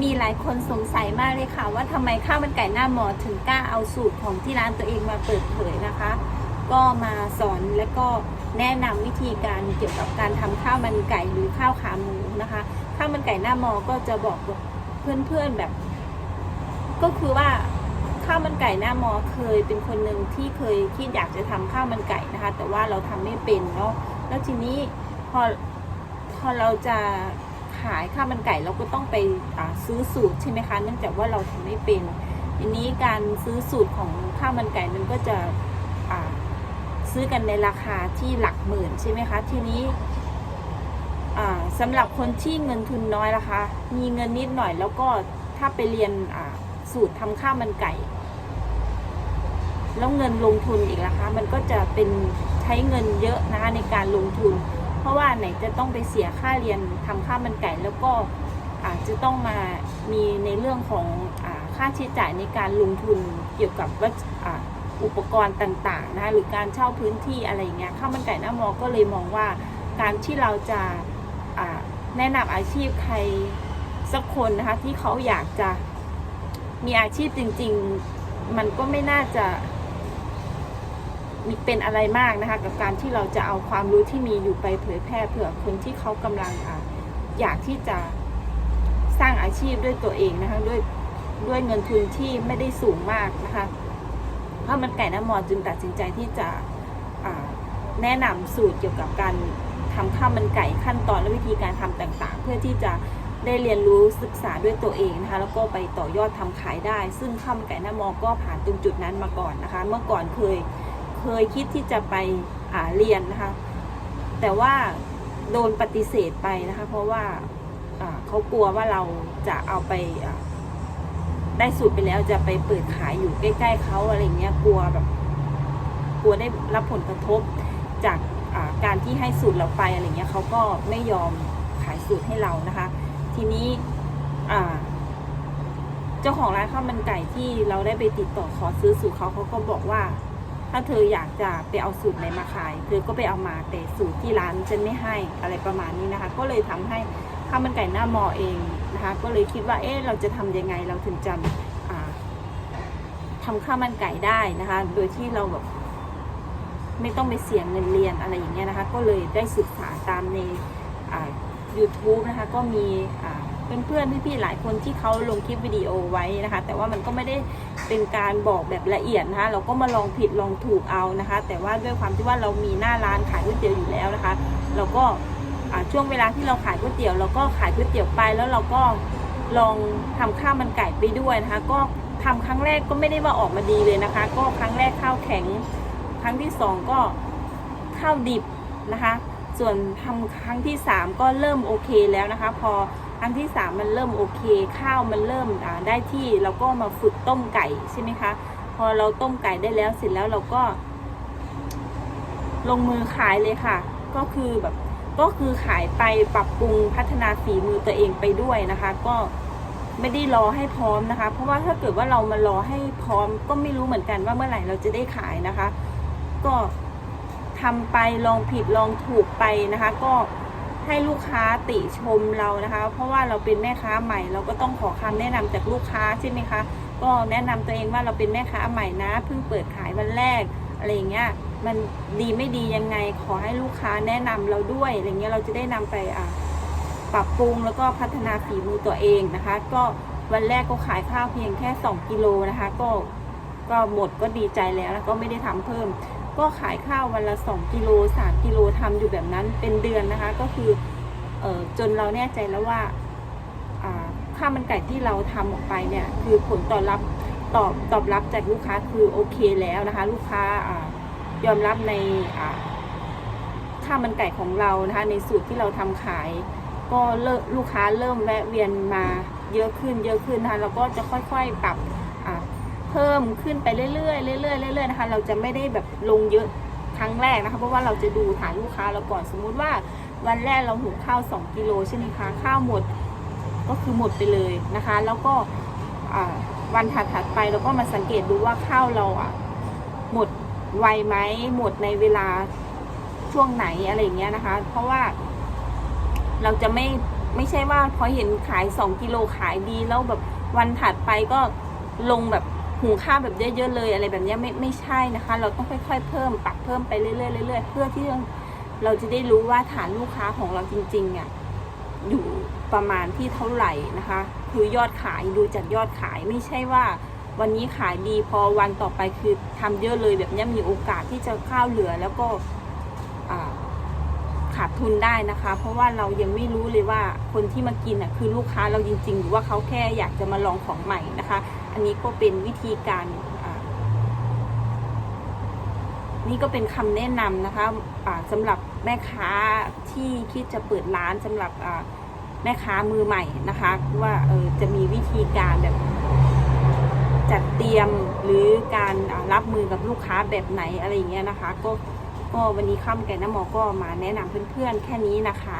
มีหลายคนสงสัยมากเลยค่ะ ว่าทำไมข้าวมันไก่หน้าหมอถึงกล้าเอาสูตรของที่ร้านตัวเองมาเปิดเผยนะคะ ก็มาสอนและก็แนะนำวิธีการเกี่ยวกับการทำข้าวมันไก่หรือข้าวขาหมูนะคะ ข้าวมันไก่หน้าหมอก็จะบอกเพื่อนๆแบบ ก็คือว่าข้าวมันไก่หน้าหมอเคยเป็นคนหนึ่งที่เคยคิดอยากจะทำข้าวมันไก่นะคะ แต่ว่าเราทำไม่เป็นเนาะแล้วทีนี้พอพอเราจะ ขายข้าวมันไก่เราก็ต้องไปซื้อสูตรใช่ไหมคะเนื่องจากว่าเราทำไม่เป็นทีนี้การซื้อสูตรของข้าวมันไก่มันก็จะซื้อกันในราคาที่หลักหมื่นใช่ไหมคะทีนี้อ่าสำหรับคนที่เงินทุนน้อยนะคะ มีเงินนิดหน่อยแล้วก็ถ้าไปเรียนสูตรทำข้าวมันไก่ แล้วเงินลงทุนอีกนะคะ มันก็จะเป็นใช้เงินเยอะนะคะในการลงทุน เพราะว่าไหนจะต้องไปเสียค่าเรียนทำข้าวมันไก่ แล้วก็อาจจะต้องมามีในเรื่องของอค่าใช้จ่ายในการลงทุนเกี่ยวกับวัสอ่าอุปกรณ์ต่างๆนะหรือการเช่าพื้นที่อะไรอย่างเงี้ยข้าวมันไก่หน้ามอก็เลยมองว่า การที่เราจะาแนะนำอาชีพใครสักคนนะคะที่เขาอยากจะมีอาชีพจริง ๆ มันก็ไม่น่าจะ เป็นอะไรมากนะคะ กับการที่เราจะเอาความรู้ที่มีอยู่ไปเผยแพร่เผื่อคนที่เขากำลังอยากที่จะสร้างอาชีพด้วยตัวเองนะคะด้วยด้วยเงินทุนที่ไม่ได้สูงมากนะคะเพราะมันไก่น้ำมอจึงตัดสินใจที่จะแนะนำสูตรเกี่ยวกับการทำข้าวมันไก่ขั้นตอนและวิธีการทำต่างๆ เพื่อที่จะได้เรียนรู้ศึกษาด้วยตัวเองนะคะแล้วก็ไปต่อยอดทำขายได้ ซึ่งข้าวมันไก่น้ำมอก็ผ่านตรงจุดนั้นมาก่อนนะคะ เมื่อก่อนเคย เคยคิดที่จะไปอ่าเรียนนะคะ แต่ว่าโดนปฏิเสธไปนะคะ เพราะว่าเขากลัวว่าเราจะเอาไปได้สูตรไปแล้วจะไปเปิดขายอยู่ใกล้ ๆเขาอะไรเงี้ยกลัวแบบ กลัวได้รับผลกระทบจากการที่ให้สูตรเราไปอะไรเงี้ยเขาก็ไม่ยอมขายสูตรให้เรานะคะ ทีนี้เจ้าของร้านข้าวมันไก่ที่เราได้ไปติดต่อขอซื้อสูตรเขาเขาก็บอกว่า ถ้าเธออยากจะไปเอาสูตรไหนมาขาย เธอก็ไปเอามาแต่สูตรที่ร้านฉันไม่ให้อะไรประมาณนี้นะคะ ก็เลยทำให้ข้าวมันไก่หน้ามอเองนะคะ ก็เลยคิดว่าเอ๊ะเราจะทำยังไงเราถึงจะอ่าทำข้าวมันไก่ได้นะคะ โดยที่เราแบบไม่ต้องไปเสียเงินเรียนอะไรอย่างเงี้ยนะคะ ก็เลยได้ศึกษาตามในอ่า YouTube นะคะ ก็มีอ่า เพื่อนๆพี่ๆหลายคนที่เขาลงคลิปวิดีโอไว้นะคะ แต่ว่ามันก็ไม่ได้เป็นการบอกแบบละเอียดนะคะ เราก็มาลองผิดลองถูกเอานะคะ แต่ว่าด้วยความที่ว่าเรามีหน้าร้านขายก๋วยเตี๋ยวอยู่แล้วนะคะ เราก็ช่วงเวลาที่เราขายก๋วยเตี๋ยวเราก็ขายก๋วยเตี๋ยวไปแล้วเราก็ลองทำข้าวมันไก่ไปด้วยนะคะ ก็ทำครั้งแรกก็ไม่ได้ว่าออกมาดีเลยนะคะ ก็ครั้งแรกข้าวแข็ง ครั้งที่สองก็ข้าวดิบนะคะ ส่วนทำครั้งที่สามก็เริ่มโอเคแล้วนะคะ พอ ครั้งที่สามมันเริ่มโอเค ข้าวมันเริ่มได้ที่เราก็มาฝึกต้มไก่ใช่ไหมคะ พอเราต้มไก่ได้แล้วเสร็จแล้วเราก็ ลงมือขายเลยค่ะ ก็คือแบบก็คือขายไปปรับปรุงพัฒนาฝีมือตัวเองไปด้วยนะคะ ก็ไม่ได้รอให้พร้อมนะคะ เพราะว่าถ้าเกิดว่าเรามารอให้พร้อม ก็ไม่รู้เหมือนกันว่าเมื่อไหร่เราจะได้ขายนะคะ ก็ทำไปลองผิดลองถูกไปนะคะ ก็ ให้ลูกค้าติชมเรานะคะ เพราะว่าเราเป็นแม่ค้าใหม่ เราก็ต้องขอคำแนะนำจากลูกค้าใช่ไหมคะ ก็แนะนำตัวเองว่าเราเป็นแม่ค้าใหม่นะเพิ่งเปิดขายวันแรกอะไรอย่างเงี้ยมันดีไม่ดียังไงขอให้ลูกค้าแนะนำเราด้วยอะไรเงี้ยเราจะได้นำไปอะปรับปรุงแล้วก็พัฒนาฝีมือตัวเองนะคะ ก็วันแรกก็ขายข้าวเพียงแค่ 2 กิโลนะคะ ก็ก็หมดก็ดีใจแล้วแล้วก็ไม่ได้ทำเพิ่ม ก็ขายข้าววันละ2กิโล3กิโลทำอยู่แบบนั้นเป็นเดือนนะคะ ก็คือเออจนเราแน่ใจแล้วว่าข้าวมันไก่ที่เราทำออกไปเนี่ยคือผลตอบรับตอบตอบรับจากลูกค้าคือโอเคแล้วนะคะ ลูกค้าอยอมรับในข้าวมันไก่ของเรานะคะ ในสูตรที่เราทำขาย ก็เลิกลูกค้าเริ่มแวะเวียนมาเยอะขึ้นเยอะขึ้นนะคะแล้วก็จะค่อยๆปรับ เพิ่มขึ้นไปเรื่อยๆเรื่อยๆเรื่อยๆนะคะเราจะไม่ได้แบบลงเยอะครั้งแรกนะคะ เพราะว่าเราจะดูฐานลูกค้าเราก่อนสมมุติว่าวันแรกเราหุงข้าว 2 กิโลใช่ไหมคะข้าวหมดก็คือหมดไปเลยนะคะ แล้วก็วันถัดๆไปเราก็มาสังเกตดูว่าข้าวเราอะหมดไวไหมหมดในเวลาช่วงไหนอะไรอย่างเงี้ยนะคะ เพราะว่า เราจะไม่ไม่ใช่ว่าพอเห็นขาย 2 กิโลขายดีแล้วแบบวันถัดไปก็ลงแบบ หุงข้าวแบบเยอะๆเลย อะไรแบบนี้ไม่ไม่ใช่นะคะ เราต้องค่อย ๆ เพิ่มปรับเพิ่มไปเรื่อยๆเรื่อยๆเพื่อที่เราจะได้รู้ว่าฐานลูกค้าของเราจริงๆอะอยู่ประมาณที่เท่าไหร่นะคะ คือยอดขายดูจากยอดขายไม่ใช่ว่าวันนี้ขายดีพอวันต่อไปคือทำเยอะเลยแบบนี้มีโอกาสที่จะข้าวเหลือแล้วก็ขาดทุนได้นะคะ เพราะว่าเรายังไม่รู้เลยว่าคนที่มากินอะคือลูกค้าเราจริง ๆ หรือว่าเขาแค่อยากจะมาลองของใหม่นะคะ อันนี้ก็เป็นวิธีการนี่ก็เป็นคำแนะนำนะคะะสำหรับแม่ค้าที่คิดจะเปิดร้านสำหรับแม่ค้ามือใหม่นะคะ ว่าเออจะมีวิธีการแบบ จัดเตรียมหรือการรับมือกับลูกค้าแบบไหนอะไรอย่างเงี้ยนะคะ ก็ก็วันนี้ข้ามไก่น้ำหมอก็มาแนะนำเพื่อนๆแค่นี้นะคะ